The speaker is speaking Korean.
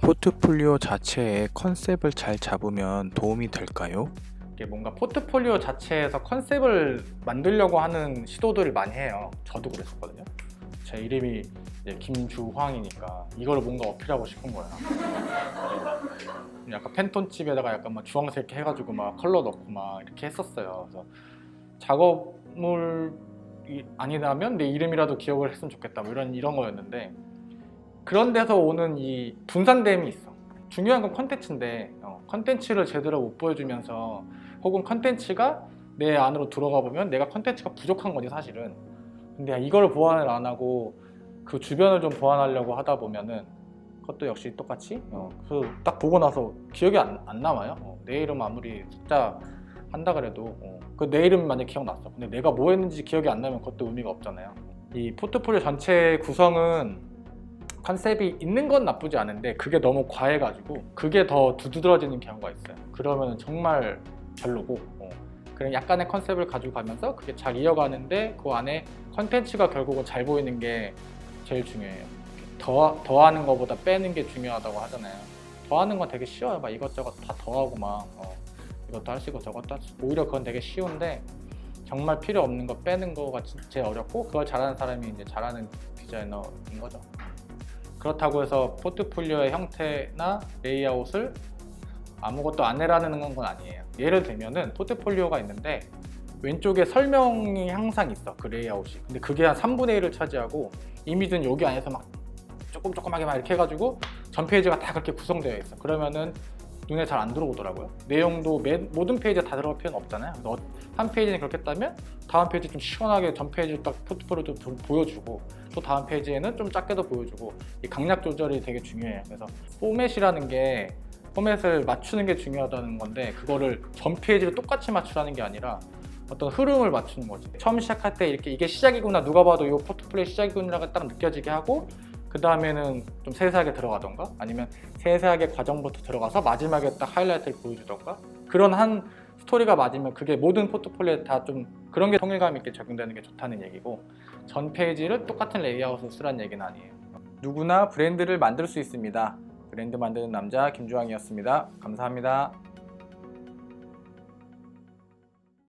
포트폴리오 자체의 컨셉을 잘 잡으면 도움이 될까요? 이게 뭔가 포트폴리오 자체에서 컨셉을 만들려고 하는 시도들을 많이 해요. 저도 그랬었거든요. 제 이름이 이제 김주황이니까 이걸 뭔가 어필하고 싶은 거야. 네. 약간 팬톤집에다가 약간 막 주황색 해가지고 막 컬러 넣고 막 이렇게 했었어요. 그래서 작업물이 아니라면 내 이름이라도 기억을 했으면 좋겠다. 뭐 이런 이런 거였는데 그런 데서 오는 이 분산됨이 있어. 중요한 건 컨텐츠인데 어, 컨텐츠를 제대로 못 보여주면서 혹은 컨텐츠가 내 안으로 들어가 보면 내가 컨텐츠가 부족한 거지 사실은. 근데 이걸 보완을 안 하고 그 주변을 좀 보완하려고 하다 보면은 그것도 역시 똑같이 어, 그딱 보고 나서 기억이 안, 안 남아요. 어, 내 이름 아무리 숫자 한다 그래도 어, 그내 이름 만약 기억났어. 근데 내가 뭐 했는지 기억이 안 나면 그것도 의미가 없잖아요. 이 포트폴리오 전체 구성은 컨셉이 있는 건 나쁘지 않은데 그게 너무 과해가지고 그게 더 두드러지는 경우가 있어요. 그러면 정말 별로고 어. 그냥 약간의 컨셉을 가지고 가면서 그게 잘 이어가는데 그 안에 컨텐츠가 결국은 잘 보이는 게 제일 중요해요. 더 더하는 것보다 빼는 게 중요하다고 하잖아요. 더하는 건 되게 쉬워요. 막 이것저것 다 더하고 막 어, 이것도 할 수 있고 저것도 할 수 있고 오히려 그건 되게 쉬운데 정말 필요 없는 거 빼는 거가 제일 어렵고 그걸 잘하는 사람이 이제 잘하는 디자이너인 거죠. 그렇다고 해서 포트폴리오의 형태나 레이아웃을 아무것도 안 해라는 건 아니에요. 예를 들면은 포트폴리오가 있는데 왼쪽에 설명이 항상 있어 그 레이아웃이. 근데 그게 한 3분의 1을 차지하고 이미지는 여기 안에서 막 조금 조그맣게 막 이렇게 해가지고 전 페이지가 다 그렇게 구성되어 있어. 그러면은 눈에 잘 안 들어오더라고요. 내용도 매- 모든 페이지에 다 들어갈 필요는 없잖아요. 그래서 어- 한 페이지는 그렇게 했다면 다음 페이지 좀 시원하게 전 페이지 딱 포트폴리오도 보- 보여주고 또 다음 페이지에는 좀 작게도 보여주고 이 강약 조절이 되게 중요해요. 그래서 포맷이라는 게 포맷을 맞추는 게 중요하다는 건데 그거를 전 페이지를 똑같이 맞추라는 게 아니라 어떤 흐름을 맞추는 거지. 처음 시작할 때 이렇게 이게 시작이구나 누가 봐도 이 포트폴리오 시작이구나가 딱 느껴지게 하고 그 다음에는 좀 세세하게 들어가던가 아니면 세세하게 과정부터 들어가서 마지막에 딱 하이라이트를 보여주던가 그런 한 스토리가 맞으면 그게 모든 포트폴리오에 다 좀 그런 게 통일감 있게 적용되는 게 좋다는 얘기고 전 페이지를 똑같은 레이아웃을 쓰라는 얘기는 아니에요. 누구나 브랜드를 만들 수 있습니다. 브랜드 만드는 남자 김주황이었습니다. 감사합니다.